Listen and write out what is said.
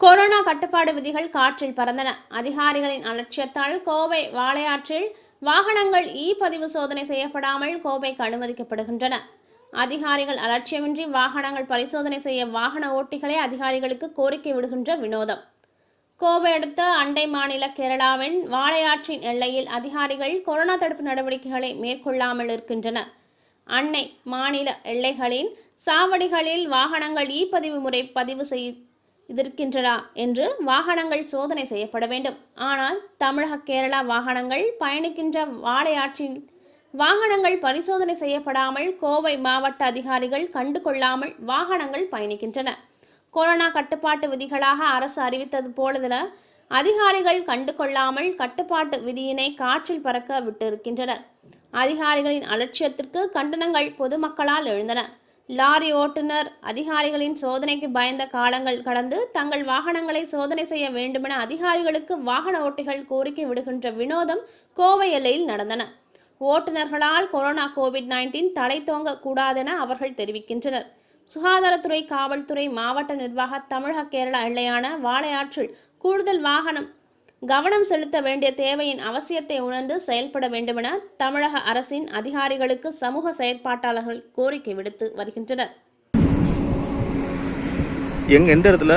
Corona கட்டுப்பாடு விதிகள் காற்றில் பறந்தன. அதிகாரிகளின் அலட்சியத்தால் கோவை வாளையாற்றில் வாகனங்கள் இ பதிவு சோதனை செய்யப்படாமல் கோவைக்கு அனுமதிக்கப்படுகின்றன. அதிகாரிகள் அலட்சியமின்றி வாகனங்கள் பரிசோதனை செய்ய வாகன ஓட்டிகளே அதிகாரிகளுக்கு கோரிக்கை விடுகின்ற வினோதம். கோவை அடுத்த அண்டை மாநில கேரளாவின் வாளையாற்றின் எல்லையில் அதிகாரிகள் கொரோனா தடுப்பு நடவடிக்கைகளை மேற்கொள்ளாமல் இருக்கின்றனர் அன்னை மாநில எல்லைகளின் சாவடிகளில் வாகனங்கள் இ பதிவு முறை பதிவு செய்திருக்கின்றனா என்று வாகனங்கள் சோதனை செய்யப்பட வேண்டும். ஆனால் தமிழக கேரளா வாகனங்கள் பயணிக்கின்ற வாழையாற்றில் வாகனங்கள் பரிசோதனை செய்யப்படாமல் கோவை மாவட்ட அதிகாரிகள் கண்டு கொள்ளாமல் வாகனங்கள் பயணிக்கின்றன. கொரோனா கட்டுப்பாட்டு விதிகளாக அரசு அறிவித்தது போலதென அதிகாரிகள் கண்டு கொள்ளாமல் கட்டுப்பாட்டு விதியினை காற்றில் பறக்க விட்டிருக்கின்றனர். அதிகாரிகளின் அலட்சியத்திற்கு கண்டனங்கள் பொதுமக்களால் எழுந்தன. லாரி ஓட்டுநர் அதிகாரிகளின் சோதனைக்கு பயந்த காலங்கள் கடந்து தங்கள் வாகனங்களை சோதனை செய்ய வேண்டுமென அதிகாரிகளுக்கு வாகன ஓட்டிகள் கோரிக்கை விடுகின்ற வினோதம் கோவை எல்லையில் நடந்தன. ஓட்டுநர்களால் கொரோனா கோவிட் நைன்டீன் தடை தோங்க கூடாதென அவர்கள் தெரிவிக்கின்றனர். சுகாதாரத்துறை காவல்துறை மாவட்ட நிர்வாக தமிழக கேரளா எல்லையான வாழையாற்றில் கூடுதல் வாகனம் கவனம் செலுத்த வேண்டிய தேவையின் அவசியத்தை உணர்ந்து செயல்பட வேண்டுமென தமிழக அரசின் அதிகாரிகளுக்கு சமூக செயற்பாட்டாளர்கள் கோரிக்கை விடுத்து வருகின்றனர். எங்க எந்த இடத்துல?